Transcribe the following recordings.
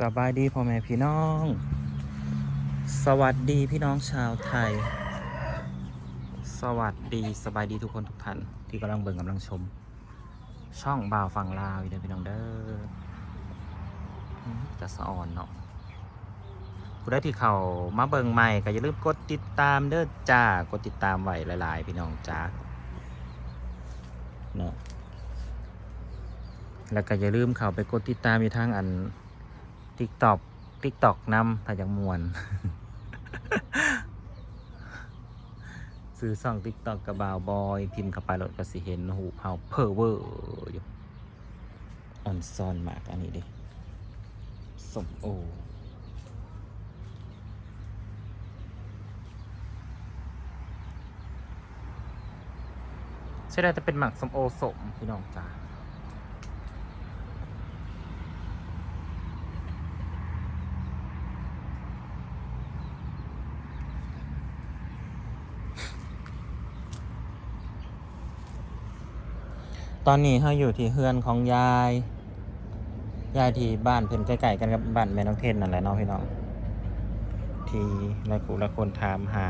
สบายดีพ่อแม่พี่น้อง สวัสดีพี่น้องชาวไทย สวัสดีสบายดีทุกคนทุกท่านที่กำลังเบิ่งกำลังชม ช่องบ่าวฝั่งลาวอยู่เด้อพี่น้องเด้อจะสะอ่อนเนาะผู้ได้ที่เขามาเบิ่งใหม่ก็อย่าลืมกดติดตามเด้อจ้ากดติดตามไว้หลาย ๆ พี่น้องจ้าเนาะแล้วก็อย่าลืมเข้าไปกดติดตามอยู่ทางอัน TikTok TikTok นำถ้าอยากมวนซื้อซ่อง TikTok กับบาวบอย พิมพ์เข้าไปแล้วก็สิเห็นหูเฮาเพอเวอร์อยู่ออนซอนมากอันนี้ดิสมโอใช่ได้แต่เป็นหมักสมโอสมพี่น้องจ้า ตอนนี้เขาอยู่ที่เฮือนของยาย ยายที่บ้านเพิ่นใกล้ๆกันกับบ้านแม่น้องเทนนั่นแหละเน้องพี่น้อง ที่หลายคู่หลายคนถามหา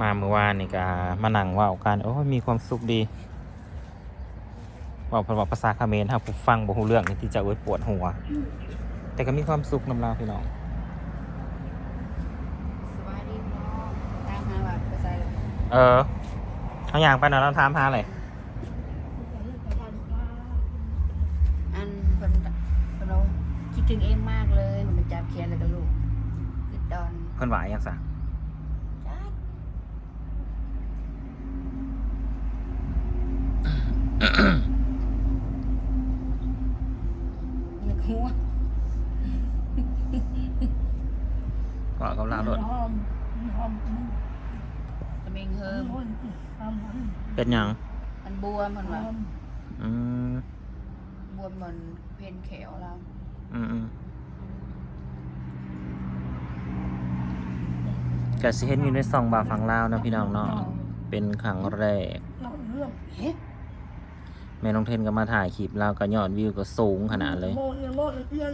มาเมื่อวานนี่ก็มานั่งเว่ากันโอ้ยมีความสุขดีเว่าเพิ่นว่าภาษาเขมรถ้าผู้ฟังบ่ฮู้เรื่องนี่ที่จะเอ้ยปวดหัว แต่ก็มีความสุขนำลาวพี่น้องสบายดีพี่น้องตามหาว่าไปใส่เลยเออเขาอยากไปนะเราถามหาอะไเพิ่นว่าอหยังซะจ้านึกหัวว่ากับลาวโลดตะเมงเฮิมเป็นหยัง มันบวมมันว่าอืมบวมเหมือนเพนแขวเรา อืมอืม ก็สิเห็นอยู่ในซองบาร์ฝั่งลาวนะพี่น้องเนาะเป็นครั้งแรกเฮ้แม่น้องเทนก็มาถ่ายคลิปเราก็ยอดวิวก็สูงขนาดเลย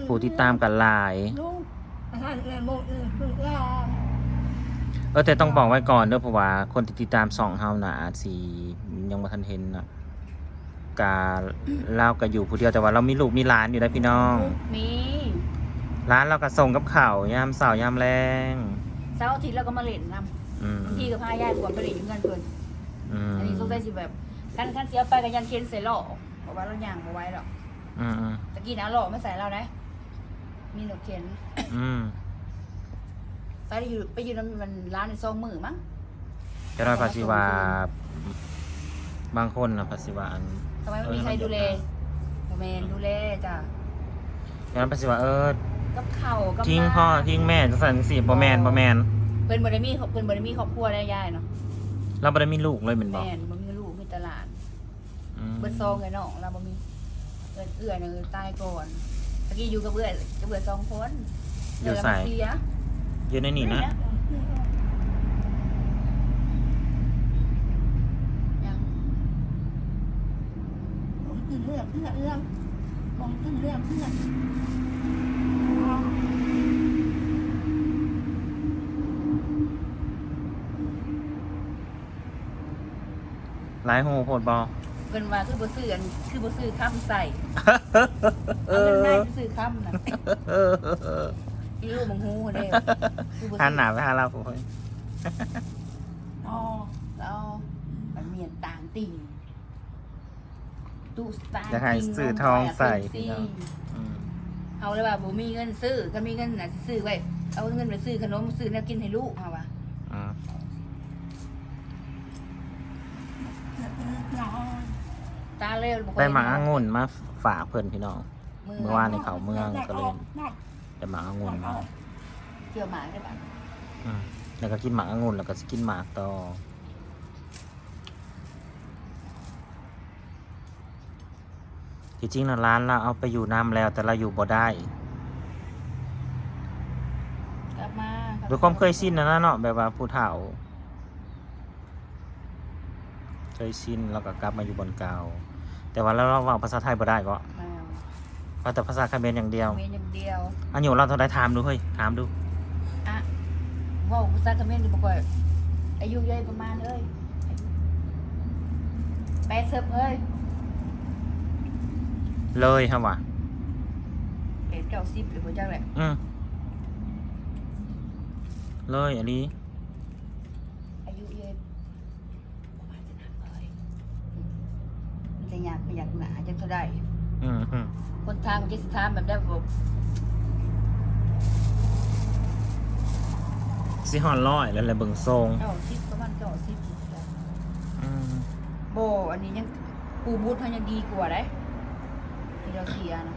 ผู้ที่ตามกันหลาย เออแต่ต้องบอกไว้ก่อนเด้อเพราะว่าคนที่ติดตามส่องเฮาน่ะอาจสิยังบ่ทันเห็นน่ะกาเล่าก็อยู่ผู้เดียวแต่ว่าเรามีลูกมีหลานอยู่นะพี่น้อง มีร้านเราก็ส่งกับข้าวยามเสาร์ยามแรง เสาร์อาทิตย์เราก็มาเล่นนำอืมบางทีก็พายายกวนไปเล่นอยู่เงินเพิ่นอืมอันนี้สงสัยสิแบบคันคันเสียไปกับยันเคนใส่หล่อเพราะว่าเราย่างมาไว้หรอกอืมอืมตะกี้นะหล่อไม่ใส่เรานะมีหนวดเข็นอืมไปอยู่ไปอยู่นั้นมันร้านในซองมือมั้ง จะน้อยภาษีว่าบางคนนะภาษีว่าอัน ทำไมไม่มีใครดูแลโมเมนดูแลจ้ะจะน้อยภาษีว่าเออ กับเข่าวกับทิ้งน้ำพ่อทิ้งแม่จังซั่นจังซี่บ่แม่นบ่แม่นเพิ่นบ่ได้มีเพิ่นบ่ได้มีครอบครัวได้ยายเนาะเราบ่ได้มีลูกเลยแม่นบ่แม่นบ่มีลูกมีแตหลาดอืมเบิดซองไงน้องเราบ่มีเอื้อเอื้อน่ะตายก่อนตะกี้อยู่กับเอื้อกับเอื้อสองคนอยู่ใส่เสียอยู่ในนี่นะยัง หลายโหโพดบ่เพิ่นว่าคือบ่ซื้ออันคือบ่ซื้อค้ำใส่เอาเงินมาให้ซื้อค้ำน่ะอีลูกมังฮู้เด้คือบ่ซื้อหันหน้าไปหาเราโอ้ยอ๋อแล้วมันเมียนต่างติ่งตู้ต่างจะให้ติ่งซื้อทองใส่สิพี่น้องอืมเอาเลยว่าบ่มีเงินซื้อถ้ามีเงินน่ะสิซื้อไว้เอาเงินไปซื้อขนมซื้อแนวกินให้ลูกเฮาว่า อืม ตาเร็วบ่ค่อยได้หมาองุ่นมาฝากเพื่อนพี่น้อง เมื่อวานในเขาเมืองก็เลยได้หมาองุ่นมาเกี่ยวหมาได้ปะอืมแล้วก็กินหมากองุ่นแล้วก็สกินหมากต่อที่จริงนะร้านเราเอาไปอยู่น้ำแล้ว แต่เราอยู่บ่ได้กลับมาด้วยความเคยชินนะนะเนาะแบบว่าผู้เฒ่า เคยชินแล้วก็กลับมาอยู่บนเก่า แต่ว่าเราเราเว่าภาษาไทยบ่ได้ก็มาเอาแต่ภาษาเขมรอย่างเดียว เมนอย่างเดียวอันอยู่เราเท่าได้ถามดูเฮ้ยถามดูอะเว่าภาษาเขมรนี่บ่ค่อยอายุเยอะประมาณเอ้ยอายุแปดสิบเอ้ยเลยครับว่ะแปดเก้าสิบหรือบ่จักแหละ อืมเลยอันนี้ อายุเยอะประมาณจะนับเอ้ยอืมมันจะ อยากไปอยากหนาจังเท่าใดอืมอืมคนทางมันจะสิถามแบบได้บ่สิฮอนร้อยแล้วแหละเบิ่งทรงเก้าสิบประมาณเก้าสิบอืมโบอันนี้ยังปูบูทเขายังดีกว่าได้ที่เราเสียนะ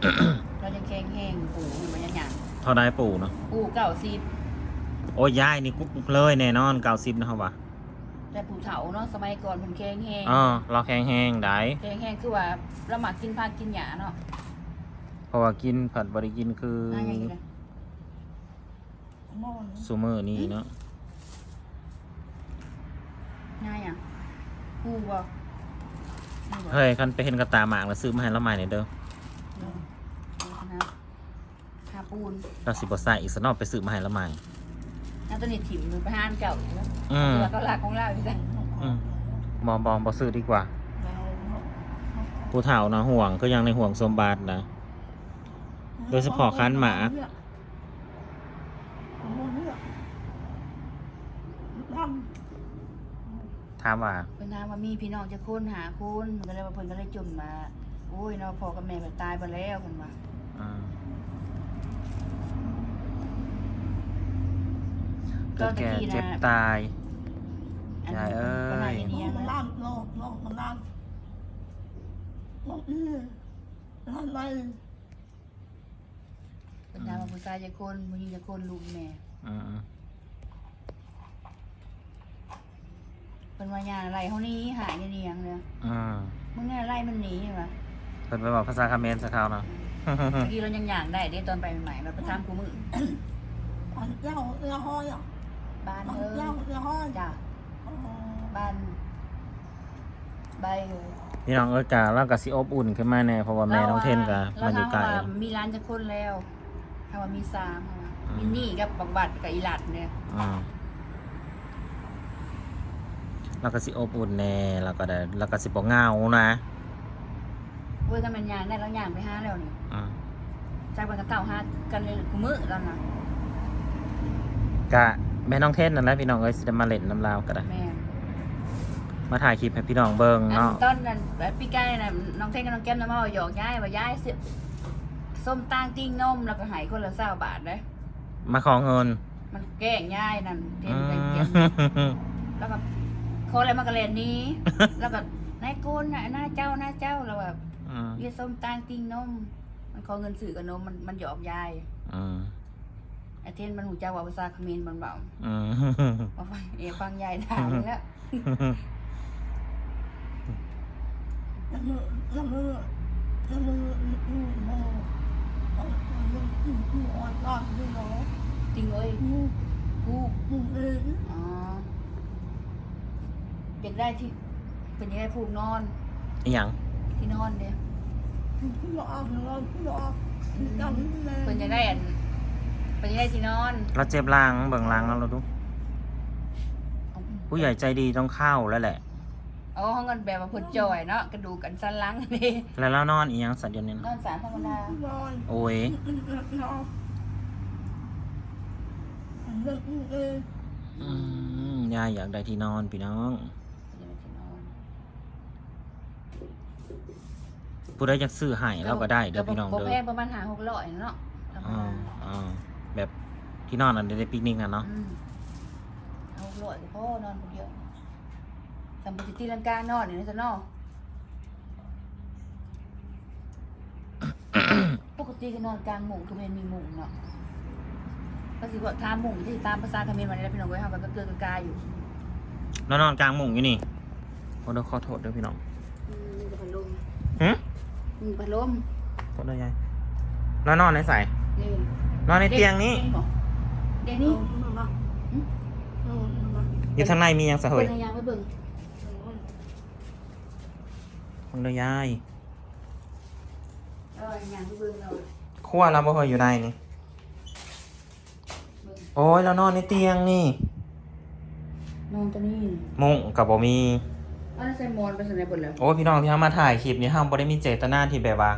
เรายังแข็งแห้งปูอยู่มันยังหยังเท่าได้ปู่เนาะปูเก้าสิบโอ้ยยายนี่กุ๊กเลยแน่นอนเก้าสิบนะครับว่ะ แต่ปูเถาเนาะสมัยก่อนมันแข็งแห้งอ๋อเราแข็งแห้งได้แข็งแห้งคือว่าเราหมักกินผักกินหญ้าเนาะเพราะว่ากินผัดบริกินคือน่าอย่างนี้เลยซูเมอร์นี่เนาะน่าอย่างปูบ่นี่บ่เฮ้ยคันไปเห็นกระตาหมากแล้วซื้อมาให้เราใหม่หน่อยเด้อนี่นะทาปูนเราสิบ่ใส่อีกสักหนอบไปซื้อมาให้เราใหม่ น้ำตัวนี้ถิ่มมันไปห้านเก่าอยู่แล้วอืมตัวก็หลักของเราอยู่จ้ะอืมบอมบอมบอซื้อดีกว่า ผู้เฒ่านะห่วงก็ยังในห่วงสมบัตินะ โดยเฉพาะคันหมา ถามว่า เพิ่นถามว่ามีพี่น้องจะคนหาคนมันก็เลยว่าเพิ่นก็เลยจมมาโอ้ยเนาะพ่อกับแม่เพิ่นตายไปแล้วเพิ่นว่า อืม ก็ เกิดตะแก่กี้เจ็บนะตายอันยายเอ้ยก็นายเนียมันนะล่างโลกโลกมันล่างมันอื้อทำไมเพิ่นถามว่าผู้ชายจะคนผู้หญิงจะคนลูกแม่อืมเพิ่นว่าย่าอะไรเฮานี้หายเนียงเลยอืมมึงเนี่ยไล่มันหนีว่ะเพิ่นไปบอกภาษาคาเขมรสักคราวนะเมื่อกี้เรายังย่างได้เด้ตอนไปใหม่ๆเราไปถามกูมือมันเจ้าเรือห้อยอะ บ้านเออเจ้าเรือห้อยจ้ะบ้านใบพี่น้องเอ้ยกาแล้วก็สิอบอุ่นขึ้นมาแน่เพราะว่าแม่น้องเทนกับมันอยู่ไกลมีร้านจะคนแล้วถ้าว่ามีสามมินนี่กับบักบัดกับอีหลัดเนี่ยอืมแล้วก็สิอบอุ่นแน่แล้วก็ได้แล้วก็สิบ่เงานะเว้ยกันเป็นยางได้แล้วยางไปห้าแล้วนี่อจากบันเต่าห้ากันเลยกูมือแล้วนะกะ แม่น้องเทนนั่นแหละพี่น้องเอ้ยสิได้มาเล่นน้ำลาวก็ได้ แม่มาถ่ายคลิปให้พี่น้องเบิ่งอันเนาะต้นนั้นแบบพี่ไก่น่ะน้องเท่งกับน้องแก้มน้ำมาหยอกย้ายว่าย้ายเสียส้มตางติ้งนมแล้วก็ใหายคนละเศร้าบาทเลยมาขอเงินมันแกล้งย้ายนั่นเทอืนไปเก็บมแล้วก็ขออะไรมากระเลนนี้ แล้วก็นายโกนน่ะหน้าเจ้าหน้าเจ้าแล้วแบบอืมเรียกส้มตางติ้งนม มันขอเงินสื่อกับนมมันมันหยอกยาย อืม ไอเทนมันหูเจ้าว่าภาษาเขมรมันเบาอืมมาฟังเอฟังยายด่าเลยแล้วน้ำมือน้ำมือน้ำมืออื้อโมมันมันอื้ออื้ออ่อนล่างนี่เนาะจริงเลยอื้อผู้อื้อเองอ๋ออยากได้ที่เป็นยังไงผูกนอนอหย่างที่นอนเนี่ยพี่ยอมเลยพี่ยอมจำเลย เป็นยังไงอัน เป็นยังไงที่นอนเราเจ็บหลังเบิ่งหลังแล้วเราดู ผู้ใหญ่ใจดีต้องเข้าแล้วแหละ เอาห้องกันแบบว่าผลจอยเนาะกระดูกกันสันหลังนี่แล้วเรานอนอีหยังสัตว์เดียวนี้นนะอนสารธรรมดาพี่ยอมโอ้ยอื้ออื้อเนาะอื้ออื้อเองอืมยายอยากได้ที่นอนพี่น้องเป็นยังไงที่นอนผู้ใดอยากซื้อให้เราก็ได้เด้อพี่น้องบ่เด้แพองประมาณหาหกร้อยเนาะธรรมอ่าดาอ่า แบบที่นอนอันได้ปิกนิกอะเนาะอืมเอาหกร้อยก็พอนอนคนเดียวทำปฏิทินลังกานอนนี่นะจ๊ะเนาะปกติก็นอนกลางมุ้งคือมันมีมุ้งเนาะก็สิว่าทามมุ้งที่ตามภาษาเขมรมาได้พี่น้องไว้เฮาก็เกิดกกายอยู่เรานอนกลางมุ้งอยู่นี่โอ้เดี๋ยวขอโทษเด้อพี่น้องอืมมีพัดลมหึมีพัดลมโทษเด้อยายเรานอนในใส่นี่ นอนในเตียงนี้เตียงนี่นี้มาอืมมาอยู่ทางในมีหยังสะเฮเปิยดทางยางไปเบิ่งฟังเด้อยายเออเราอย่างที่เบิ่งเราขั้วเราบ่เคยอยู่ในนี่เบิ่งโอ้ยเรานอนในเตียงนี่ นอนตัวนี้มุ้งกับบ่มีอันนั้นใส่หมอนไปใส่ในบนแล้ว โอ้ยพี่น้องที่เฮามาถ่ายคลิปนี้เฮาบ่ได้มีเจตนาที่แบบว่า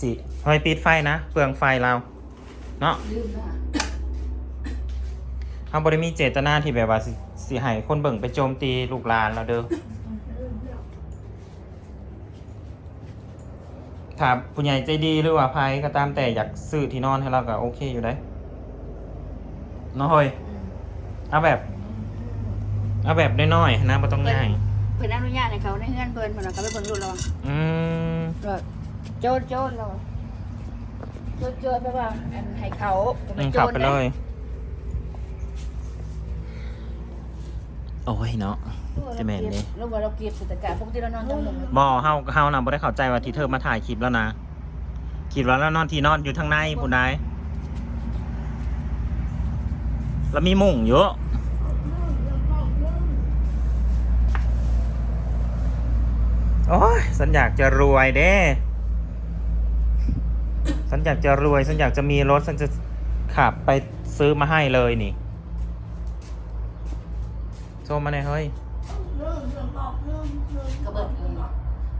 สิเฮ้ยปิดไฟนะเปลืองไฟเรา เนาะลืมแล้วเฮาบ่ได้มีเจตนาที่แบบว่าสิสิให้คนเบิ่งไปโจมตีลูกหลานเราเด้อถ้าผู้ใหญ่ใจดีหรือว่าภัยก็ตามแต่อยากซื้อที่นอนให้เราก็โอเคอยู่ได้เนาะเฮ้ยอืมเอาแบบ เอาแบบน้อยๆนะไม่ต้องง่ายเพิ่นอนุญาตให้เขาในเฮือนเพิ่นเพิ่นเอาเขาไปเบิ่งรูปเราอืม ก็โจดโจดเราโจด โจดแปลว่าอันให้เขาบ่อืแม่มนโจขับรไปนะเลย โอ้ยเนาะ จะแม่นเด้แล้วว่าเราเก็บสถานการณ์ปกติเรานอนจังหวะบอเฮาเฮานะบ่ได้เข้าใจว่าที่เธอมาถ่ายคลิปแล้วนะคิดว่าแล้วนอนที่นอนอยู่ทางในผู้ใดแล้วมีมุ้งเยอะโอ้ยฉันอยากจะรวยเด้ ฉันอยากจะรวย ฉันอยากจะมีรถ ฉันจะขับไปซื้อมาให้เลยนี่โชมมาเลยเฮ้ยก็เบิ่งเอง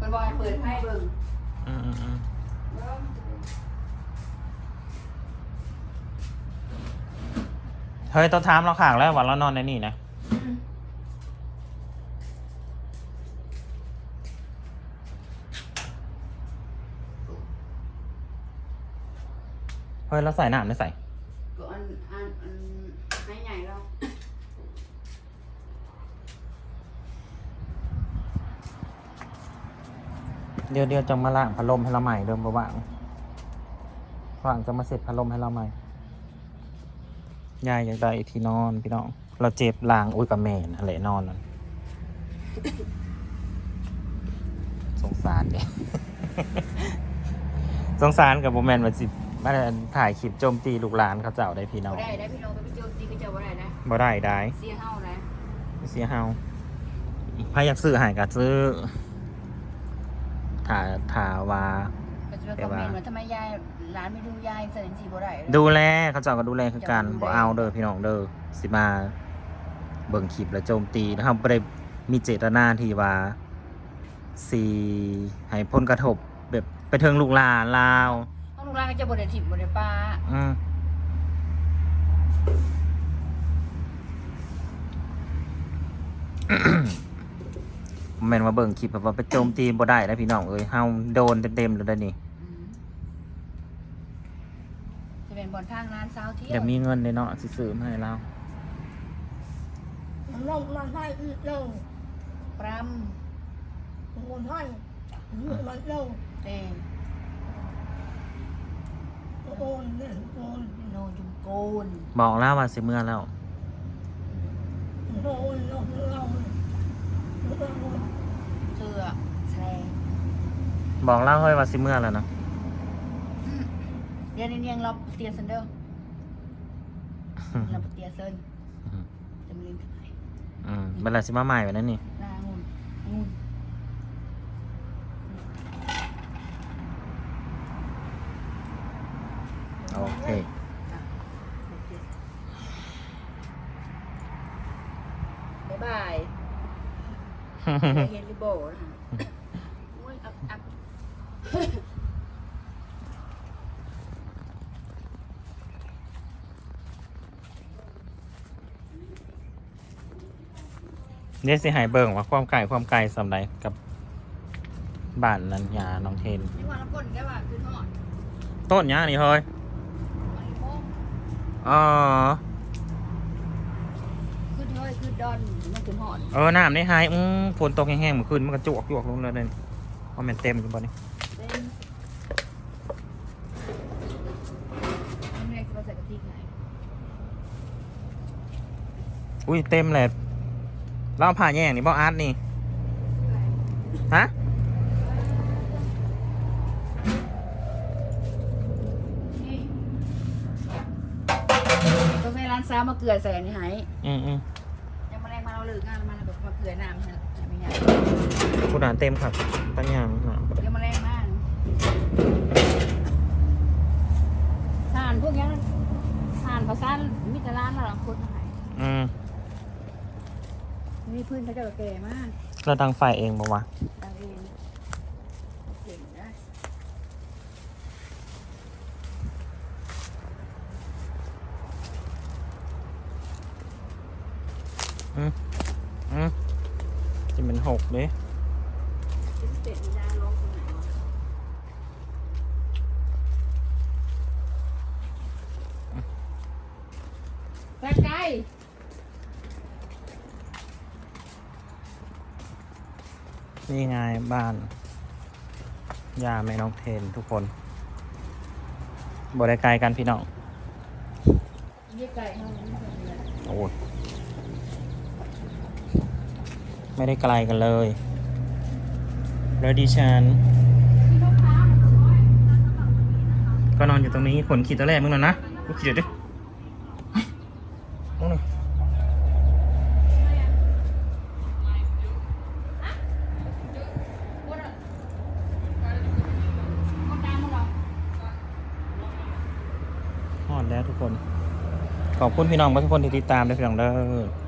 มันบอกให้เปิดให้เบิ่งอืมอืมอืมเฮ้ยต้องถามเราขางแล้วว่าเรานอนในนี่นะ เฮ้ยเราใส่น้ำไม่ใส่ก็อันอันอันให้ใหญ่เราเดี๋ยวเดี๋ยวจะมาล้างพัดลมให้เราใหม่เดิมระหว่างระหว่างจะมาเสร็จพัดลมให้เราใหม่ยายอยากได้ที่นอนพี่น้อง เราเจ็บลางอุ้ยกับแม่นะแหละนอนนั่นสงสารเนี่ยสงสารกับโมแมนมาสิ มาถ่ายคลิปโจมตีลูกหลานเขาเจ้าได้พี่น้อบ่งได้ได้พี่น้องไปโจมตีก็จะบ่ได้นะบ่ได้ได้เสียเฮานะเสียเฮาพาอยากซื้อใหายกับซื้อถาถาว่าก็จะไปคอมเมนต์ว่าทำไมยายร้านไม่ดูยายใส่สีบ่ได้ดูแลเขาเจ้าก็ดูแลคือกันบ่เอาเด้อพี่น้องเด้อสิมาเบิ่งคลิปแล้วโจมตีนะครับบ่ได้มีเจตนาที่ว่าสิให้ผลกระทบแบบไปถึงลูกหลานลาวห้อง ลูกหลานก็จะบ่ได้ถิ่มบ่ได้ป้าอืมแม่นว่าเบิ่งคลิปแบบว่าไปโจมตีบ่ได้นะพี่น้องเอ้ยเฮาโดนเต็มๆเลยเด้อนี่อืมจะเป็นบอนทางร้านเช้าเที่ยเดี๋ยววมีเงินเลยเนาะสิซื้อมาให้เราลงมาให้อีกเร็วปรคนให้มันเร็วำเต้ โอนเนี่ยโอนโนจุมโกนบอกแล้วว่าสิเมื่อแล้วโอนเราเราเสื้อแสลงบอกเล่าเฮ้ยว่าสิเมื่อแล้วนะเดี๋ยวนี้ยังรอเตียเซนเดอร์รอเตียเซนจะมาเรียนที่ไหนอืมเวลาสิมาใหม่แบบนั้นนี่งุนงุน โอเคบ๊ายบายเฮนริโบนะคะอุ้ยอับอับเนี่ยสิใหายเบิ่งว่าความไกลความไกลสำไรกับบ้านนันยาน้องเทนนี่ว่าน้ำก้นแค่ว่าคือทอดต้นยานี่เฮ้ยอันนี้โมง อ๋อคือเฮ้ยคือดอนมันคือหอดเออน้ำในหายอืมฝนตกแห้งๆเมื่อคืนมันก็จวกจวกลงเลยเนี่ยว่ามันเต็มอยู่บ่นี่เป็นมันเรียกว่าใส่กะทิไหนอุ้ยเต็มเลยเราเอาผ่าแย่งนี่บ่อาร์ตนี่ฮะ สามาเกลือใส่อันนี้อืมอืมยังมาแรงมาเราเลือกงานมาแล้แบบมาเกลือน้ำให้ไม่ยากผู้ดนเต็มครับตั้งยางหนามก็ได้ยวมาแรงมากทานพวกนี้ทานภาษามิตรร้านเราหลังคนหายอืมนี่พื้นเขาจะแบแก่มากเราดังไฟเองปะวะ อืมอืมจะเป็นหกเลยเจ็ดมีดาลงตรงไหนวะตะไกร้นี่ไงบ้านย่าแม่น้องเทนทุกคนบริไกลกันพี่น้องเยี่ยไก่เฮาไม่เคยเรียนโอ้ย ไม่ได้ไกลกันเลย แล้วดิฉันก็นอนอยู่ตรงนี้ขนขีดตัวแรกมึงหน่อยนะกูขีดเดี๋ยวดิเฮ้ยมึงหน่อยฮอดแล้วทุกคน ขอบคุณพี่น้องทุกคนที่ติดตามด้วยพี่น้องเด้อ